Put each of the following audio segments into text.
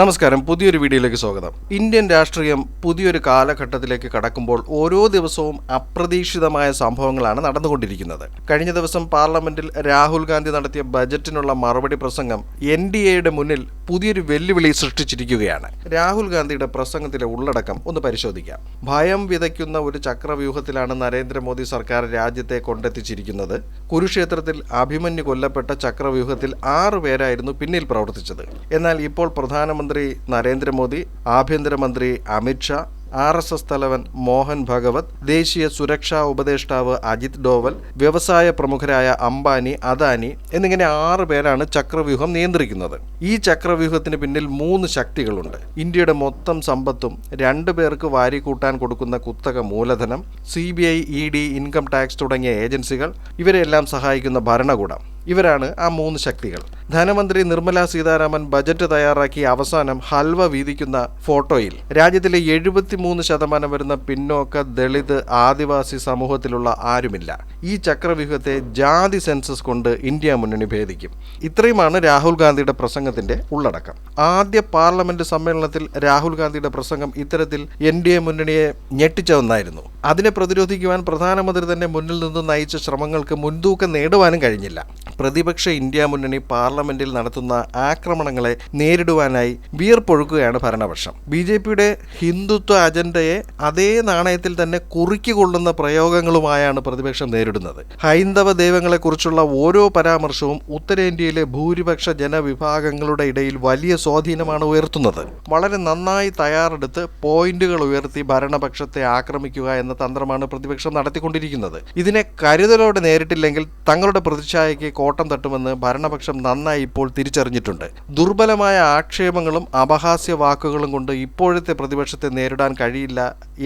നമസ്കാരം പുതിയൊരു വീഡിയോയിലേക്ക് സ്വാഗതം. ഇന്ത്യൻ രാഷ്ട്രീയം പുതിയൊരു കാലഘട്ടത്തിലേക്ക് കടക്കുമ്പോൾ ഓരോ ദിവസവും അപ്രതീക്ഷിതമായ സംഭവങ്ങളാണ് നടന്നുകൊണ്ടിരിക്കുന്നത്. കഴിഞ്ഞ ദിവസം പാർലമെന്റിൽ രാഹുൽ ഗാന്ധി നടത്തിയ ബജറ്റിനുള്ള മറുപടി പ്രസംഗം എൻ ഡി എയുടെ മുന്നിൽ പുതിയൊരു വെല്ലുവിളി സൃഷ്ടിച്ചിരിക്കുകയാണ്. രാഹുൽ ഗാന്ധിയുടെ പ്രസംഗത്തിലെ ഉള്ളടക്കം ഒന്ന് പരിശോധിക്കാം. ഭയം വിതയ്ക്കുന്ന ഒരു ചക്രവ്യൂഹത്തിലാണ് നരേന്ദ്രമോദി സർക്കാർ രാജ്യത്തെ കൊണ്ടെത്തിച്ചിരിക്കുന്നത്. കുരുക്ഷേത്രത്തിൽ അഭിമന്യു കൊല്ലപ്പെട്ട ചക്രവ്യൂഹത്തിൽ ആറ് പേരായിരുന്നു പിന്നിൽ പ്രവർത്തിച്ചത്. എന്നാൽ ഇപ്പോൾ പ്രധാനമന്ത്രി നരേന്ദ്രമോദി ആഭ്യന്തരമന്ത്രി അമിത്ഷാ ആർ എസ് എസ് തലവൻ മോഹൻ ഭഗവത് ദേശീയ സുരക്ഷാ ഉപദേഷ്ടാവ് അജിത് ഡോവൽ വ്യവസായ പ്രമുഖരായ അംബാനി അദാനി എന്നിങ്ങനെ ആറ് പേരാണ് ചക്രവ്യൂഹം നിയന്ത്രിക്കുന്നത്. ഈ ചക്രവ്യൂഹത്തിന് പിന്നിൽ മൂന്ന് ശക്തികളുണ്ട്. ഇന്ത്യയുടെ മൊത്തം സമ്പത്തും രണ്ടു പേർക്ക് വാരിക്കൂട്ടാൻ കൊടുക്കുന്ന കുത്തക മൂലധനം C B I E D income tax തുടങ്ങിയ ഏജൻസികൾ ഇവരെല്ലാം സഹായിക്കുന്ന ഭരണകൂടം. ഇവരാണ് ആ മൂന്ന് ശക്തികൾ. ധനമന്ത്രി നിർമ്മല സീതാരാമൻ ബജറ്റ് തയ്യാറാക്കി അവസാനം ഹൽവ വീതിക്കുന്ന ഫോട്ടോയിൽ രാജ്യത്തിലെ എഴുപത്തിമൂന്ന് ശതമാനം വരുന്ന പിന്നോക്ക ദളിത് ആദിവാസി സമൂഹത്തിലുള്ള ആരുമില്ല. ഈ ചക്രവ്യൂഹത്തെ ജാതി സെൻസസ് കൊണ്ട് ഇന്ത്യ മുന്നണി ഭേദിക്കും. ഇത്രയുമാണ് രാഹുൽ ഗാന്ധിയുടെ പ്രസംഗത്തിന്റെ ഉള്ളടക്കം. ആദ്യ പാർലമെന്റ് സമ്മേളനത്തിൽ രാഹുൽ ഗാന്ധിയുടെ പ്രസംഗം ഇത്തരത്തിൽ എൻ ഡി എ മുന്നണിയെ ഞെട്ടിച്ച ഒന്നായിരുന്നു അതിനെ പ്രതിരോധിക്കുവാൻ പ്രധാനമന്ത്രി തന്നെ മുന്നിൽ നിന്ന് നയിച്ച ശ്രമങ്ങൾക്ക് മുൻതൂക്കം നേടുവാനും കഴിഞ്ഞില്ല. പ്രതിപക്ഷ ഇന്ത്യ മുന്നണി പാർലമെന്റിൽ നടത്തുന്ന ആക്രമണങ്ങളെ നേരിടുവാനായി വിയർപ്പൊഴുക്കുകയാണ് ഭരണപക്ഷം. ബി ജെ പിയുടെ ഹിന്ദുത്വ അജണ്ടയെ അതേ നാണയത്തിൽ തന്നെ കുറുക്കിക്കൊള്ളുന്ന പ്രയോഗങ്ങളുമായാണ് പ്രതിപക്ഷം നേരിടുന്നത്. ഹൈന്ദവ ദൈവങ്ങളെക്കുറിച്ചുള്ള ഓരോ പരാമർശവും ഉത്തരേന്ത്യയിലെ ഭൂരിപക്ഷ ജനവിഭാഗങ്ങളുടെ ഇടയിൽ വലിയ സ്വാധീനമാണ് ഉയർത്തുന്നത്. വളരെ നന്നായി തയ്യാറെടുത്ത് പോയിന്റുകൾ ഉയർത്തി ഭരണപക്ഷത്തെ ആക്രമിക്കുക എന്ന തന്ത്രമാണ് പ്രതിപക്ഷം നടത്തിക്കൊണ്ടിരിക്കുന്നത്. ഇതിനെ കരുതലോടെ നേരിട്ടില്ലെങ്കിൽ തങ്ങളുടെ പ്രതിച്ഛായയ്ക്ക് കോട്ടം തട്ടുമെന്ന് ഭരണപക്ഷം നന്നായി ഇപ്പോൾ തിരിച്ചറിഞ്ഞിട്ടുണ്ട്. ദുർബലമായ ആക്ഷേപങ്ങളും അപഹാസ്യ വാക്കുകളും കൊണ്ട് ഇപ്പോഴത്തെ പ്രതിപക്ഷത്തെ നേരിടാൻ കഴിയില്ല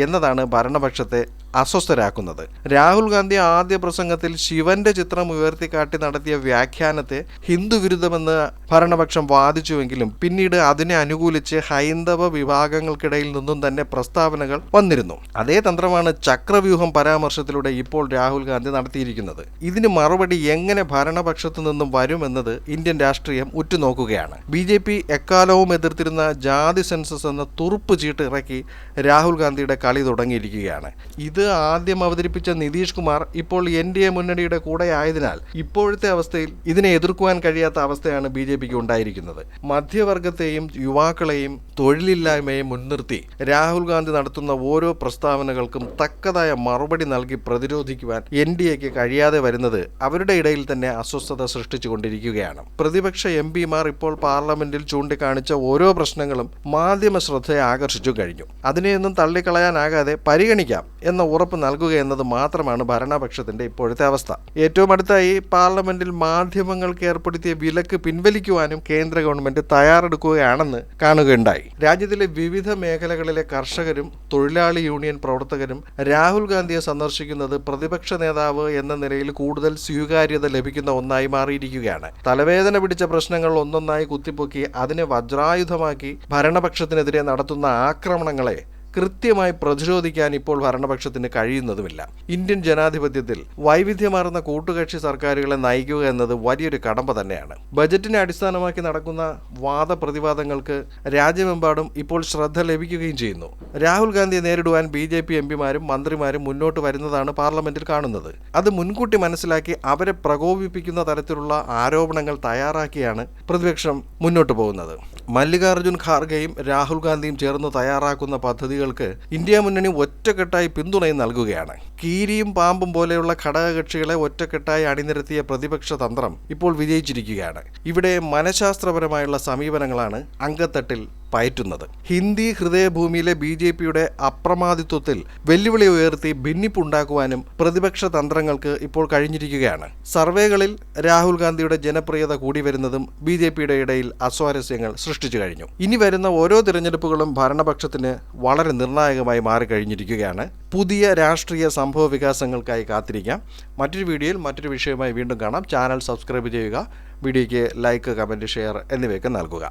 എന്നതാണ് ഭരണപക്ഷത്തെ അസ്വസ്ഥരാക്കുന്നത്. രാഹുൽ ഗാന്ധി ആദ്യ പ്രസംഗത്തിൽ ശിവന്റെ ചിത്രം ഉയർത്തിക്കാട്ടി നടത്തിയ വ്യാഖ്യാനത്തെ ഹിന്ദുവിരുദ്ധമെന്ന് ഭരണപക്ഷം വാദിച്ചുവെങ്കിലും പിന്നീട് അതിനെ അനുകൂലിച്ച് ഹൈന്ദവ വിഭാഗങ്ങൾക്കിടയിൽ നിന്നും തന്നെ പ്രസ്താവനകൾ വന്നിരുന്നു. അതേ തന്ത്രമാണ് ചക്രവ്യൂഹം പരാമർശത്തിലൂടെ ഇപ്പോൾ രാഹുൽ ഗാന്ധി നടത്തിയിരിക്കുന്നത്. ഇതിന് മറുപടി എങ്ങനെ ഭരണപക്ഷത്തു നിന്നും വരുമെന്നത് ഇന്ത്യൻ രാഷ്ട്രീയം ഉറ്റുനോക്കുകയാണ്. ബി ജെ പി എക്കാലവും എതിർത്തിരുന്ന ജാതി സെൻസസ് എന്ന തുറുപ്പ് ചീട്ട് ഇറക്കി രാഹുൽ ഗാന്ധിയുടെ കളി തുടങ്ങിയിരിക്കുകയാണ്. ഇത് ആദ്യം അവതരിപ്പിച്ച നിതീഷ് കുമാർ ഇപ്പോൾ എൻ ഡി എ മുന്നണിയുടെ കൂടെ ആയതിനാൽ ഇപ്പോഴത്തെ അവസ്ഥയിൽ ഇതിനെ എതിർക്കുവാൻ കഴിയാത്ത അവസ്ഥയാണ് ബി ജെ പിക്ക് ഉണ്ടായിരിക്കുന്നത്. മധ്യവർഗത്തെയും യുവാക്കളെയും തൊഴിലില്ലായ്മയെ മുൻനിർത്തി രാഹുൽ ഗാന്ധി നടത്തുന്ന ഓരോ പ്രസ്താവനകൾക്കും തക്കതായ മറുപടി നൽകി പ്രതിരോധിക്കുവാൻ എൻ ഡി എക്ക് കഴിയാതെ വരുന്നത് അവരുടെ ഇടയിൽ തന്നെ അസ്വസ്ഥത സൃഷ്ടിച്ചുകൊണ്ടിരിക്കുകയാണ് പ്രതിപക്ഷ എം പിമാർ ഇപ്പോൾ പാർലമെന്റിൽ ചൂണ്ടിക്കാണിച്ച ഓരോ പ്രശ്നങ്ങളും മാധ്യമ ശ്രദ്ധയെ ആകർഷിച്ചു കഴിഞ്ഞു. അതിനെയൊന്നും തള്ളിക്കളയാനാകാതെ പരിഗണിക്കാം എന്ന ഉറപ്പ് നൽകുക എന്നത് മാത്രമാണ് ഭരണപക്ഷത്തിന്റെ ഇപ്പോഴത്തെ അവസ്ഥ. ഏറ്റവും അടുത്തായി പാർലമെന്റിൽ മാധ്യമങ്ങൾക്ക് ഏർപ്പെടുത്തിയ വിലക്ക് പിൻവലിക്കുവാനും കേന്ദ്ര ഗവൺമെന്റ് തയ്യാറെടുക്കുകയാണെന്ന് കാണുകയുണ്ടായി. രാജ്യത്തിലെ വിവിധ മേഖലകളിലെ കർഷകരും തൊഴിലാളി യൂണിയൻ പ്രവർത്തകരും രാഹുൽ ഗാന്ധിയെ സന്ദർശിക്കുന്നത് പ്രതിപക്ഷ നേതാവ് എന്ന നിലയിൽ കൂടുതൽ സ്വീകാര്യത ലഭിക്കുന്ന ഒന്നായി മാറിയിരിക്കുകയാണ്. തലവേദന പിടിച്ച പ്രശ്നങ്ങൾ ഒന്നൊന്നായി കുത്തിപ്പൊക്കി അതിനെ വജ്രായുധമാക്കി ഭരണപക്ഷത്തിനെതിരെ നടത്തുന്ന ആക്രമണങ്ങളെ കൃത്യമായി പ്രതിരോധിക്കാൻ ഇപ്പോൾ ഭരണപക്ഷത്തിന് കഴിയുന്നതുമില്ല. ഇന്ത്യൻ ജനാധിപത്യത്തിൽ വൈവിധ്യമാർന്ന കൂട്ടുകക്ഷി സർക്കാരുകളെ നയിക്കുക എന്നത് വലിയൊരു കടമ്പ തന്നെയാണ്. ബജറ്റിനെ അടിസ്ഥാനമാക്കി നടക്കുന്ന വാദപ്രതിവാദങ്ങൾക്ക് രാജ്യമെമ്പാടും ഇപ്പോൾ ശ്രദ്ധ ലഭിക്കുകയും ചെയ്യുന്നു. രാഹുൽ ഗാന്ധിയെ നേരിടുവാൻ ബി ജെ പി എംപിമാരും മന്ത്രിമാരും മുന്നോട്ട് വരുന്നതാണ് പാർലമെന്റിൽ കാണുന്നത്. അത് മുൻകൂട്ടി മനസ്സിലാക്കി അവരെ പ്രകോപിപ്പിക്കുന്ന തരത്തിലുള്ള ആരോപണങ്ങൾ തയ്യാറാക്കിയാണ് പ്രതിപക്ഷം മുന്നോട്ട് പോകുന്നത്. മല്ലികാർജുൻ ഖാർഗെയും രാഹുൽ ഗാന്ധിയും ചേർന്ന് തയ്യാറാക്കുന്ന പദ്ധതികൾക്ക് ഇന്ത്യ മുന്നണി ഒറ്റക്കെട്ടായി പിന്തുണയും നൽകുകയാണ്. കീരിയും പാമ്പും പോലെയുള്ള ഘടകകക്ഷികളെ ഒറ്റക്കെട്ടായി അണിനിരത്തിയ പ്രതിപക്ഷ തന്ത്രം ഇപ്പോൾ വിജയിച്ചിരിക്കുകയാണ്. ഇവിടെ മനഃശാസ്ത്രപരമായുള്ള സമീപനങ്ങളാണ് അങ്കത്തട്ടിൽ പയറ്റുന്നത്. ഹിന്ദി ഹൃദയഭൂമിയിലെ ബി ജെ പിയുടെ അപ്രമാദിത്വത്തിൽ വെല്ലുവിളി ഉയർത്തി ഭിന്നിപ്പുണ്ടാക്കുവാനും പ്രതിപക്ഷ തന്ത്രങ്ങൾക്ക് ഇപ്പോൾ കഴിഞ്ഞിരിക്കുകയാണ്. സർവേകളിൽ രാഹുൽ ഗാന്ധിയുടെ ജനപ്രിയത കൂടി വരുന്നതും ബി ജെ പിയുടെ ഇടയിൽ അസ്വാരസ്യങ്ങൾ സൃഷ്ടിച്ചു കഴിഞ്ഞു. ഇനി വരുന്ന ഓരോ തിരഞ്ഞെടുപ്പുകളും ഭരണപക്ഷത്തിന് വളരെ നിർണായകമായി മാറിക്കഴിഞ്ഞിരിക്കുകയാണ്. പുതിയ രാഷ്ട്രീയ സംഭവ വികാസങ്ങൾക്കായി കാത്തിരിക്കാം. മറ്റൊരു വീഡിയോയിൽ മറ്റൊരു വിഷയവുമായി വീണ്ടും കാണാം. ചാനൽ സബ്സ്ക്രൈബ് ചെയ്യുക വീഡിയോയ്ക്ക് ലൈക്ക് കമന്റ് ഷെയർ എന്നിവയൊക്കെ നൽകുക.